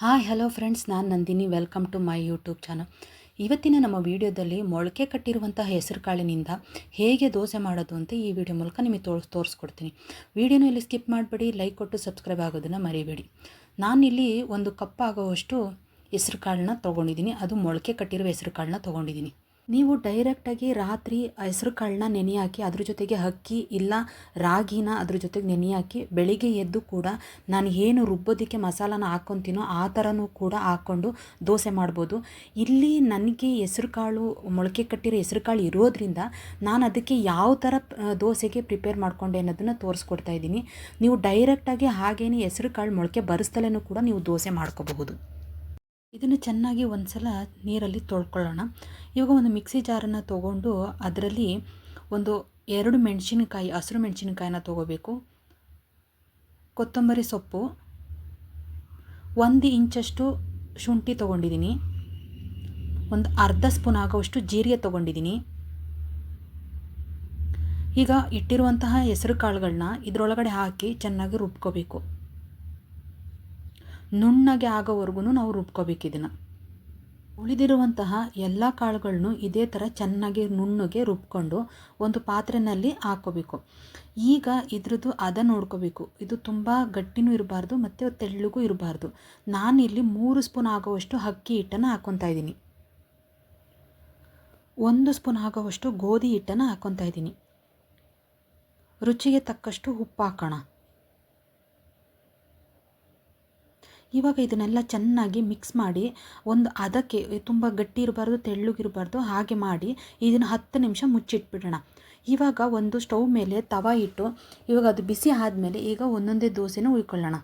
Hi, hello friends. ನಾನು Nandini. Welcome to my YouTube channel. ಇವತ್ತಿನ ನಮ್ಮ ವಿಡಿಯೋದಲ್ಲಿ ಮೊಳಕೆ ಕಟ್ಟಿರುವಂತಹ ಹೆಸರುಕಾಳಿನಿಂದ ಹೇಗೆ ದೋಸೆ ಮಾಡೋದು ಅಂತ ಈ ವಿಡಿಯೋ ಮೂಲಕ ನಿಮಗೆ ತೋರ್ಸ್ ತೋರಿಸ್ಕೊಡ್ತೀನಿ. ವಿಡಿಯೋನ ಇಲ್ಲಿ ಸ್ಕಿಪ್ ಮಾಡಬೇಡಿ, ಲೈಕ್ ಕೊಟ್ಟು ಸಬ್ಸ್ಕ್ರೈಬ್ ಆಗೋದನ್ನು ಮರಿಬೇಡಿ. ನಾನಿಲ್ಲಿ ಒಂದು ಕಪ್ ಆಗೋವಷ್ಟು ಹೆಸರುಕಾಳನ್ನ ತೊಗೊಂಡಿದ್ದೀನಿ. ಅದು ಮೊಳಕೆ ಕಟ್ಟಿರೋ ಹೆಸರುಕಾಳನ್ನ ತೊಗೊಂಡಿದ್ದೀನಿ. ನೀವು ಡೈರೆಕ್ಟಾಗಿ ರಾತ್ರಿ ಹೆಸರು ಕಾಳನ್ನ ನೆನೆ ಹಾಕಿ, ಅದ್ರ ಜೊತೆಗೆ ಅಕ್ಕಿ ಇಲ್ಲ, ರಾಗಿನ ಅದ್ರ ಜೊತೆಗೆ ನೆನೆ ಹಾಕಿ, ಬೆಳಿಗ್ಗೆ ಎದ್ದು ಕೂಡ ನಾನು ಏನು ರುಬ್ಬೋದಕ್ಕೆ ಮಸಾಲಾನ ಹಾಕ್ಕೊತೀನೋ ಆ ಥರನೂ ಕೂಡ ಹಾಕ್ಕೊಂಡು ದೋಸೆ ಮಾಡ್ಬೋದು. ಇಲ್ಲಿ ನನಗೆ ಹೆಸರು ಕಾಳು, ಮೊಳಕೆ ಕಟ್ಟಿರೋ ಹೆಸರು ಕಾಳು ಇರೋದ್ರಿಂದ ನಾನು ಅದಕ್ಕೆ ಯಾವ ಥರ ದೋಸೆಗೆ ಪ್ರಿಪೇರ್ ಮಾಡ್ಕೊಂಡೆ ಅನ್ನೋದನ್ನು ತೋರಿಸ್ಕೊಡ್ತಾ ಇದ್ದೀನಿ. ನೀವು ಡೈರೆಕ್ಟಾಗಿ ಹಾಗೇನೆ ಹೆಸರು ಕಾಳು, ಮೊಳಕೆ ಬರೆಸ್ತಲೇ ಕೂಡ ನೀವು ದೋಸೆ ಮಾಡ್ಕೋಬಹುದು. ಇದನ್ನು ಚೆನ್ನಾಗಿ ಒಂದು ಸಲ ನೀರಲ್ಲಿ ತೊಳ್ಕೊಳ್ಳೋಣ. ಇವಾಗ ಒಂದು ಮಿಕ್ಸಿ ಜಾರನ್ನು ತೊಗೊಂಡು ಅದರಲ್ಲಿ ಒಂದು ಎರಡು ಮೆಣಸಿನಕಾಯಿ, ಹಸಿರು ಮೆಣಸಿನಕಾಯಿನ ತೊಗೋಬೇಕು. ಕೊತ್ತಂಬರಿ ಸೊಪ್ಪು, ಒಂದು ಇಂಚಷ್ಟು ಶುಂಠಿ ತೊಗೊಂಡಿದ್ದೀನಿ. ಒಂದು ಅರ್ಧ ಸ್ಪೂನ್ ಆಗೋವಷ್ಟು ಜೀರಿಗೆ ತೊಗೊಂಡಿದ್ದೀನಿ. ಈಗ ಇಟ್ಟಿರುವಂತಹ ಹೆಸರು ಕಾಳುಗಳನ್ನ ಇದರೊಳಗಡೆ ಹಾಕಿ ಚೆನ್ನಾಗಿ ರುಬ್ಕೋಬೇಕು. ನುಣ್ಣಗೆ ಆಗೋವರೆಗೂ ನಾವು ರುಬ್ಕೋಬೇಕು ಇದನ್ನು ಉಳಿದಿರುವಂತಹ ಎಲ್ಲ ಕಾಳುಗಳನ್ನು ಇದೇ ಥರ ಚೆನ್ನಾಗಿ ನುಣ್ಣಗೆ ರುಬ್ಕೊಂಡು ಒಂದು ಪಾತ್ರೆಯಲ್ಲಿ ಹಾಕೋಬೇಕು. ಈಗ ಇದ್ರದ್ದು ಅದ ನೋಡ್ಕೋಬೇಕು. ಇದು ತುಂಬ ಗಟ್ಟಿನೂ ಇರಬಾರ್ದು ಮತ್ತು ತೆಳ್ಳಗೂ ಇರಬಾರ್ದು. ನಾನಿಲ್ಲಿ ಮೂರು ಸ್ಪೂನ್ ಆಗೋವಷ್ಟು ಅಕ್ಕಿ ಹಿಟ್ಟನ್ನು ಹಾಕ್ಕೊತಾ ಇದ್ದೀನಿ. ಒಂದು ಸ್ಪೂನ್ ಆಗೋವಷ್ಟು ಗೋಧಿ ಹಿಟ್ಟನ್ನು ಹಾಕ್ಕೊತಾ ಇದ್ದೀನಿ. ರುಚಿಗೆ ತಕ್ಕಷ್ಟು ಉಪ್ಪು ಹಾಕೋಣ. ಇವಾಗ ಇದನ್ನೆಲ್ಲ ಚೆನ್ನಾಗಿ ಮಿಕ್ಸ್ ಮಾಡಿ ಒಂದು ಅದಕ್ಕೆ ತುಂಬ ಗಟ್ಟಿ ಇರಬಾರ್ದು ತೆಳ್ಳಗಿರಬಾರ್ದು ಹಾಗೆ ಮಾಡಿ ಇದನ್ನು ಹತ್ತು ನಿಮಿಷ ಮುಚ್ಚಿಟ್ಬಿಡೋಣ. ಇವಾಗ ಒಂದು ಸ್ಟವ್ ಮೇಲೆ ತವ ಇಟ್ಟು ಇವಾಗ ಅದು ಬಿಸಿ ಆದಮೇಲೆ ಈಗ ಒಂದೊಂದೇ ದೋಸೆನ ಉಯ್ಕೊಳ್ಳೋಣ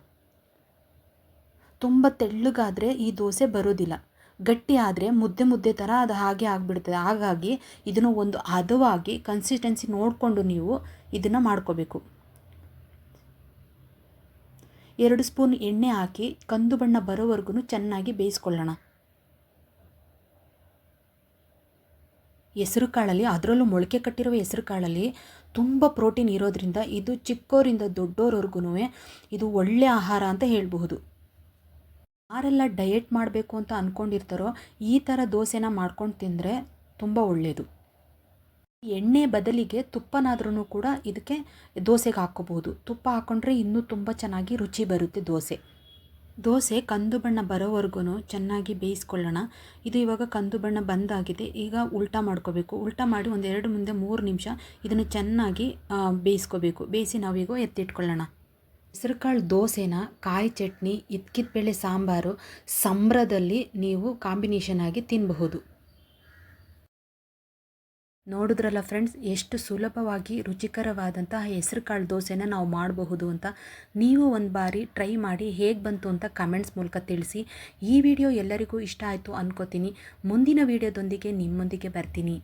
ತುಂಬ ತೆಳ್ಳಗಾದರೆ ಈ ದೋಸೆ ಬರೋದಿಲ್ಲ. ಗಟ್ಟಿ ಆದರೆ ಮುದ್ದೆ ಮುದ್ದೆ ಥರ ಅದು ಹಾಗೆ ಆಗಿಬಿಡ್ತದೆ. ಹಾಗಾಗಿ ಇದನ್ನು ಒಂದು ಹದವಾಗಿ ಕನ್ಸಿಸ್ಟೆನ್ಸಿ ನೋಡಿಕೊಂಡು ನೀವು ಇದನ್ನು ಮಾಡ್ಕೋಬೇಕು. ಎರಡು ಸ್ಪೂನ್ ಎಣ್ಣೆ ಹಾಕಿ ಕಂದು ಬಣ್ಣ ಬರೋವರೆಗೂ ಚೆನ್ನಾಗಿ ಬೇಯಿಸ್ಕೊಳ್ಳೋಣ. ಹೆಸರು ಕಾಳಲ್ಲಿ, ಅದರಲ್ಲೂ ಮೊಳಕೆ ಕಟ್ಟಿರುವ ಹೆಸರು ಕಾಳಲ್ಲಿ ತುಂಬ ಪ್ರೋಟೀನ್ ಇರೋದ್ರಿಂದ ಇದು ಚಿಕ್ಕೋರಿಂದ ದೊಡ್ಡೋರವರೆಗೂ ಇದು ಒಳ್ಳೆಯ ಆಹಾರ ಅಂತ ಹೇಳಬಹುದು. ಯಾರೆಲ್ಲ ಡಯೆಟ್ ಮಾಡಬೇಕು ಅಂತ ಅಂದ್ಕೊಂಡಿರ್ತಾರೋ ಈ ಥರ ದೋಸೆನ ಮಾಡ್ಕೊಂಡು ತಿಂದರೆ ತುಂಬ ಒಳ್ಳೆಯದು ಎಣ್ಣೆ ಬದಲಿಗೆ ತುಪ್ಪನಾದ್ರೂ ಕೂಡ ಇದಕ್ಕೆ ದೋಸೆಗೆ ಹಾಕ್ಕೋಬೋದು. ತುಪ್ಪ ಹಾಕ್ಕೊಂಡ್ರೆ ಇನ್ನೂ ತುಂಬ ಚೆನ್ನಾಗಿ ರುಚಿ ಬರುತ್ತೆ ದೋಸೆ. ದೋಸೆ ಕಂದು ಬಣ್ಣ ಬರೋವರೆಗೂ ಚೆನ್ನಾಗಿ ಬೇಯಿಸ್ಕೊಳ್ಳೋಣ. ಇದು ಇವಾಗ ಕಂದು ಬಣ್ಣ ಬಂದಾಗಿದೆ. ಈಗ ಉಲ್ಟಾ ಮಾಡ್ಕೋಬೇಕು. ಉಲ್ಟಾ ಮಾಡಿ ಒಂದು ಎರಡು ಮುಂದೆ ಮೂರು ನಿಮಿಷ ಇದನ್ನು ಚೆನ್ನಾಗಿ ಬೇಯಿಸ್ಕೋಬೇಕು. ಬೇಯಿಸಿ ನಾವೀಗ ಎತ್ತಿಟ್ಕೊಳ್ಳೋಣ. ಹೆಸರುಕಾಳು ದೋಸೆನ ಕಾಯಿ ಚಟ್ನಿ ಇತ್ಕಿತ್ ಬೇಳೆ ಸಾಂಬಾರು, ಸಂಬ್ರದಲ್ಲಿ ನೀವು ಕಾಂಬಿನೇಷನ್ ಆಗಿ ತಿನ್ನಬಹುದು ನೋಡಿದ್ರಲ್ಲ ಫ್ರೆಂಡ್ಸ್ ಎಷ್ಟು ಸುಲಭವಾಗಿ ರುಚಿಕರವಾದಂತಹ ಹೆಸರುಕಾಳು ದೋಸೆನ ನಾವು ಮಾಡಬಹುದು ಅಂತ ನೀವು ಒಂದು ಬಾರಿ ಟ್ರೈ ಮಾಡಿ ಹೇಗೆ ಬಂತು ಅಂತ ಕಮೆಂಟ್ಸ್ ಮೂಲಕ ತಿಳಿಸಿ. ಈ ವಿಡಿಯೋ ಎಲ್ಲರಿಗೂ ಇಷ್ಟ ಆಯಿತು ಅಂದ್ಕೋತೀನಿ ಮುಂದಿನ ವಿಡಿಯೋದೊಂದಿಗೆ ನಿಮ್ಮೊಂದಿಗೆ ಬರ್ತೀನಿ.